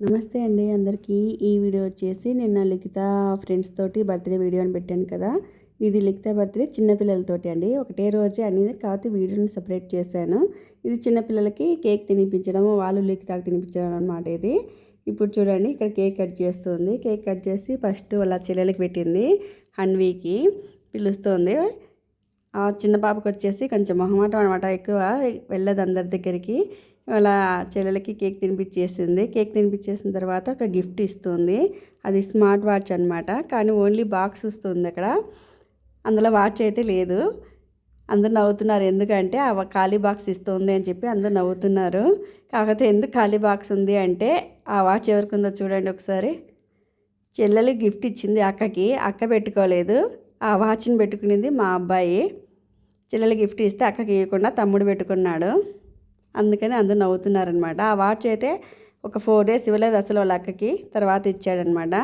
నమస్తే అండి అందరికీ. ఈ వీడియో వచ్చేసి నిన్న లిఖిత ఫ్రెండ్స్ తోటి బర్త్డే వీడియో అని పెట్టాను కదా. ఇది లిఖిత బర్త్డే చిన్నపిల్లలతోటి అండి. ఒకటే రోజే అనేది కాకపోతే వీడియోని సపరేట్ చేశాను. ఇది చిన్నపిల్లలకి కేక్ తినిపించడం వాళ్ళు లిఖితాకి తినిపించడం అనమాట ఇది. ఇప్పుడు చూడండి ఇక్కడ కేక్ కట్ చేస్తుంది. కేక్ కట్ చేసి ఫస్ట్ వాళ్ళ చెల్లెలకి పెట్టింది. హన్వీకి పిలుస్తుంది. ఆ చిన్న పాపకు వచ్చేసి కొంచెం మొహమాటం అనమాట ఎక్కువ వెళ్ళదు అందరి దగ్గరికి. అలా చెల్లెలకి కేక్ తినిపించేసింది. కేక్ తినిపించేసిన తర్వాత ఒక గిఫ్ట్ ఇస్తుంది. అది స్మార్ట్ వాచ్ అనమాట కానీ ఓన్లీ బాక్స్ వస్తుంది అక్కడ. అందులో వాచ్ అయితే లేదు. అందరు నవ్వుతున్నారు. ఎందుకంటే ఆ ఖాళీ బాక్స్ ఇస్తుంది అని చెప్పి అందరు నవ్వుతున్నారు. కాకపోతే ఎందుకు ఖాళీ బాక్స్ ఉంది అంటే ఆ వాచ్ ఎవరికి ఉందో చూడండి ఒకసారి. చెల్లెలు గిఫ్ట్ ఇచ్చింది అక్కకి. అక్క పెట్టుకోలేదు. ఆ వాచ్ని పెట్టుకునేది మా అబ్బాయి. చెల్లెలు గిఫ్ట్ ఇస్తే అక్కకి ఇవ్వకుండా తమ్ముడు పెట్టుకున్నాడు. అందుకని అందరూ నవ్వుతున్నారనమాట ఆ వాచ్ అయితే ఒక ఫోర్ డేస్ ఇవ్వలేదు అసలు వాళ్ళ అక్కకి తర్వాత ఇచ్చాడనమాట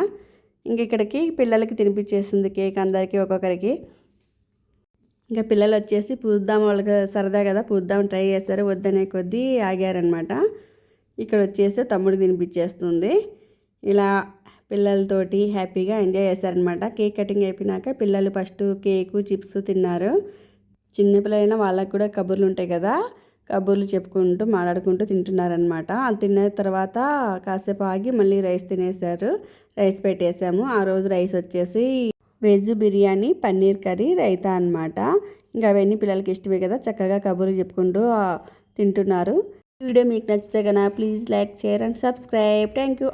ఇంక ఇక్కడికి పిల్లలకి తినిపించేస్తుంది కేక్ అందరికీ ఒక్కొక్కరికి. ఇంకా పిల్లలు వచ్చేసి పూద్దాం వాళ్ళకి సరదా కదా పూద్దాం ట్రై చేస్తారు వద్దనే కొద్దీ ఆగారనమాట ఇక్కడ వచ్చేసి తమ్ముడు తినిపించేస్తుంది ఇలా పిల్లలతోటి హ్యాపీగా ఎంజాయ్ చేశారనమాట కేక్ కటింగ్ అయిపోయినాక పిల్లలు ఫస్ట్ కేకు చిప్స్ తిన్నారు. చిన్నపిల్లలైనా వాళ్ళకు కూడా కబుర్లు ఉంటాయి కదా కబుర్లు చెప్పుకుంటూ మాట్లాడుకుంటూ తింటున్నారనమాట అది తిన్న తర్వాత కాసేపు ఆగి మళ్ళీ రైస్ తినేసారు రైస్ పెట్టేసాము. ఆ రోజు రైస్ వచ్చేసి వెజ్ బిర్యానీ పన్నీర్ కర్రీ రైతా అనమాట ఇంకా అవన్నీ పిల్లలకి ఇష్టమే కదా చక్కగా కబుర్లు చెప్పుకుంటూ తింటున్నారు. వీడియో మీకు నచ్చితే కనుక please like share and subscribe. Thank you